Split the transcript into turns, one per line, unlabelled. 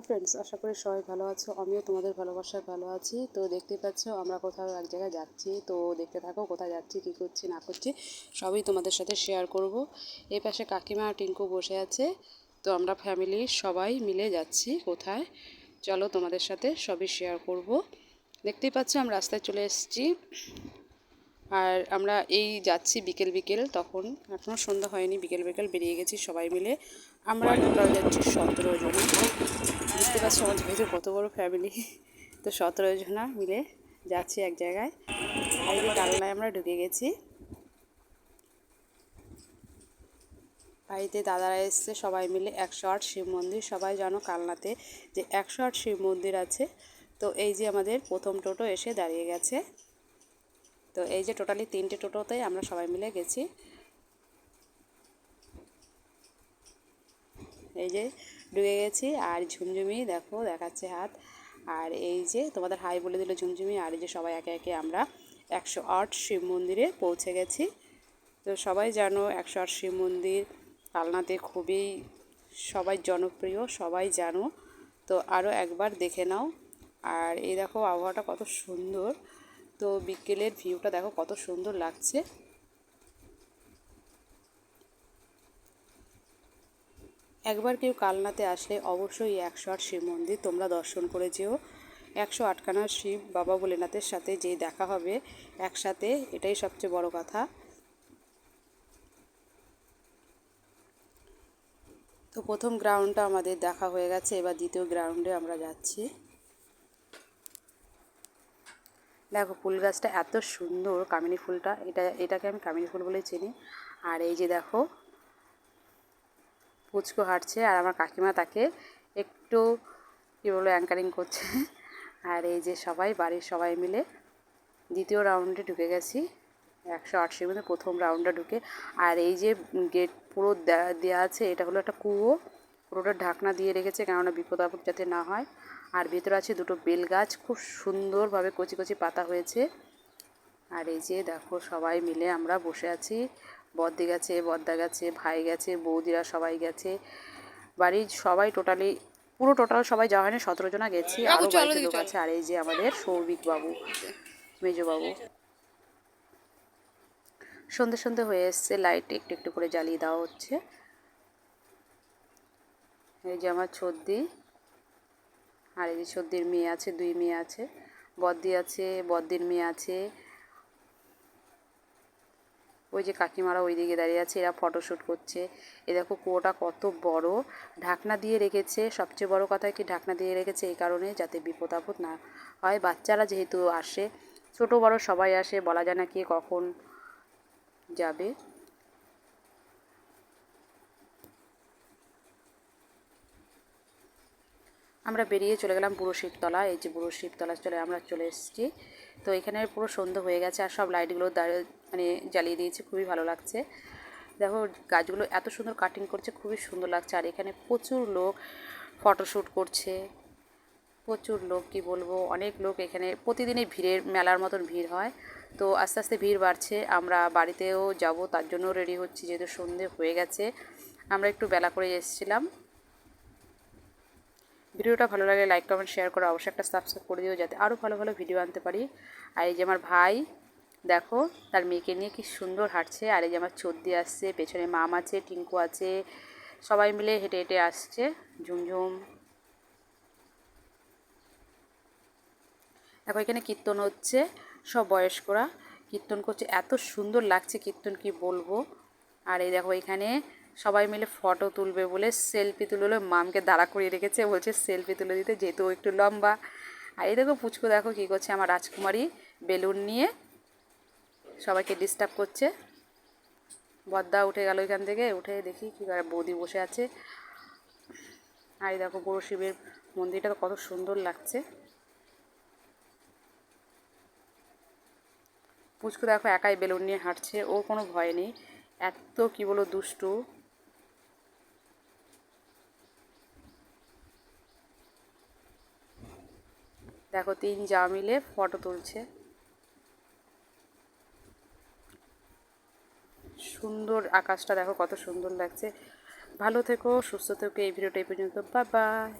Hello friends আশা করি সবাই ভালো আছো। আমিও তোমাদের ভালোবাসায় ভালো আছি। তো দেখতে পাচ্ছ, আমরা কোথাও এক জায়গায় যাচ্ছি। তো দেখতে থাকো, কোথায় যাচ্ছি, কী করছি, না করছি, সবই তোমাদের সাথে শেয়ার করব। এই পাশে কাকিমা আর টিঙ্কু বসে আছে। তো আমরা ফ্যামিলি সবাই মিলে যাচ্ছি কোথায়। চলো তোমাদের সাথে সবই শেয়ার করব। দেখতেই পাচ্ছ, আমরা রাস্তায় চলে এসেছি। আর আমরা এই যাচ্ছি বিকেল বিকেল তখন এখনও সন্ধ্যা হয়নি বিকেল বিকেল বেরিয়ে গেছি সবাই মিলে। আমরা টোটাল যাচ্ছি সতেরো জন। বুঝতে পারছি আমাদের ভেতরে কত বড় ফ্যামিলি তো সতেরো জনা মিলে যাচ্ছি এক জায়গায়। আর এই কালনায় আমরা ঢুকে গেছি। বাড়িতে দাদারা এসছে সবাই মিলে একশো আট শিব মন্দির। সবাই জানো কালনাতে যে একশো আট শিব মন্দির আছে। তো এই যে আমাদের প্রথম টোটো এসে দাঁড়িয়ে গেছে। তো এই যে টোটালি তিনটে টোটোতেই আমরা সবাই মিলে গেছি। এই যে ডুবে গেছি আর ঝুমঝুমি দেখো দেখাচ্ছে হাত। আর এই যে তোমাদের হাই বলে দিল ঝুমঝুমি, আর এই যে সবাই একে একে আমরা একশো আট শিব মন্দিরে পৌঁছে গেছি। তো সবাই জানো একশো আট শিব মন্দির কালনাতে খুবই সবাই জনপ্রিয়, সবাই জানো। তো আরও একবার দেখে নাও। আর এই দেখো আবহাওয়াটা কত সুন্দর। তো বিকেলের ভিউটা দেখো কত সুন্দর লাগছে। একবার কেউ কালনাতে আসলে অবশ্যই একশো আট শিব মন্দির তোমরা দর্শন করে যেও। একশো আটখানা শিব বাবা ভোলেনাথের সাথে যে দেখা হবে একসাথে, এটাই সবচেয়ে বড় কথা। তো প্রথম গ্রাউন্ডটা আমাদের দেখা হয়ে গেছে, এবার দ্বিতীয় গ্রাউন্ডে আমরা যাচ্ছি। দেখো, ফুল গাছটা এত সুন্দর, কামিনী ফুলটা, এটা, এটাকে আমি কামিনী ফুল বলেই চিনি। আর এই যে দেখো পুচকো হাঁটছে আর আমার কাকিমা তাকে একটু, কী বলব অ্যাঙ্কারিং করছে। আর এই যে সবাই, বাড়ির সবাই মিলে দ্বিতীয় রাউন্ডে ঢুকে গেছি। একশো আটশোর মধ্যে প্রথম রাউন্ডে ঢুকে। আর এই যে গেট পুরো দেওয়া আছে, এটা হলো একটা কুয়ো। পুরোটা ঢাকনা দিয়ে রেখেছে কেননা বিপদ আপদ যাতে না হয়। আর ভেতরে আছে দুটো বেল গাছ, খুব সুন্দরভাবে কচি কচি পাতা হয়েছে। আর এই যে দেখো সবাই মিলে আমরা বসে আছি। বদ্দি গেছে বদ্দা গেছে ভাই গেছে বৌদিরা সবাই গেছে। বাড়ির সবাই টোটালি পুরো টোটাল সবাই যাওয়া হয়নি সতেরো জনা গেছি। আরও লোক আছে আর এই যে আমাদের সৌভিক বাবু মেজবাবু। সন্ধে সন্ধে হয়ে এসছে লাইট একটু একটু করে জ্বালিয়ে দেওয়া হচ্ছে। এই যে আমার ছদ্দি আর এই যে ছদ্দির মেয়ে আছে দুই মেয়ে আছে। বদ্দি আছে বদ্দির মেয়ে আছে। ওই যে কাকিমারা ওই দিকে দাঁড়িয়ে আছে, এরা ফটোশ্যুট করছে। এ দেখো কুয়োটা কত বড়। ঢাকনা দিয়ে রেখেছে। সবচেয়ে বড় কথা কি ঢাকনা দিয়ে রেখেছে এই কারণে যাতে বিপদ আপদ না হয়। বাচ্চারা যেহেতু আসে, ছোট বড় সবাই আসে, বলা যায় না কে কখন যাবে। আমরা বেরিয়ে চলে গেলাম পুরো শিবতলা এই যে পুরো শিবতলা চলে, আমরা চলে এসেছি। তো এখানে পুরো সন্ধ্যে হয়ে গেছে আর সব লাইটগুলো মানে জ্বালিয়ে দিয়েছে, খুবই ভালো লাগছে। দেখো, গাছগুলো এত সুন্দর কাটিং করছে, খুবই সুন্দর লাগছে। আর এখানে প্রচুর লোক ফটোশ্যুট করছে। প্রচুর লোক, কি বলব, অনেক লোক এখানে প্রতিদিনই ভিড়ের, মেলার মতন ভিড় হয়। তো আস্তে আস্তে ভিড় বাড়ছে, আমরা বাড়িতেও যাব, তার জন্য রেডি হচ্ছি, যেহেতু সন্ধে হয়ে গেছে। আমরা একটু বেলা করে এসেছিলাম। ভিডিওটা ভালো লাগলে লাইক কমেন্ট শেয়ার করো অবশ্যই একটা সাবস্ক্রাইব করে দিও, যাতে আরও ভালো ভালো ভিডিও আনতে পারি। আর এই যে আমার ভাই দেখো, তার মেয়েকে নিয়ে কি সুন্দর হাঁটছে। আর এই যে আমার চর্দি আসছে, পেছনে মাম আছে, টিঙ্কু আছে, সবাই মিলে হেঁটে হেঁটে আসছে, ঝুমঝুম। দেখো, এখানে কীর্তন হচ্ছে, সব বয়স্করা। কীর্তন করছে, এত সুন্দর লাগছে কীর্তন, কি বলব? আর এই দেখো, এখানে সবাই মিলে ফটো তুলবে বলে সেলফি তুললো মামকে দাঁড়া করিয়ে রেখেছে, বলছে সেলফি তুলে দিতে, যেহেতু একটু লম্বা। আর এই দেখো, পুচকো দেখো কী করছে, আমার রাজকুমারী বেলুন নিয়ে সবাইকে ডিস্টার্ব করছে। বদ্দা উঠে গেল এখান থেকে, উঠে দেখি কী করে বৌদি বসে আছে। আর দেখো বড় শিবের মন্দিরটা কত সুন্দর লাগছে। পুচকু দেখো একাই বেলুন নিয়ে হাঁটছে, ও কোনো ভয় নেই। এত কি বলো দুষ্টু। দেখো তিন যা মিলে ফটো তুলছে। সুন্দর আকাশটা দেখো, কত সুন্দর লাগছে। ভালো থেকো, সুস্থ থেকো, এই ভিডিওটা এই পর্যন্ত। বা বাই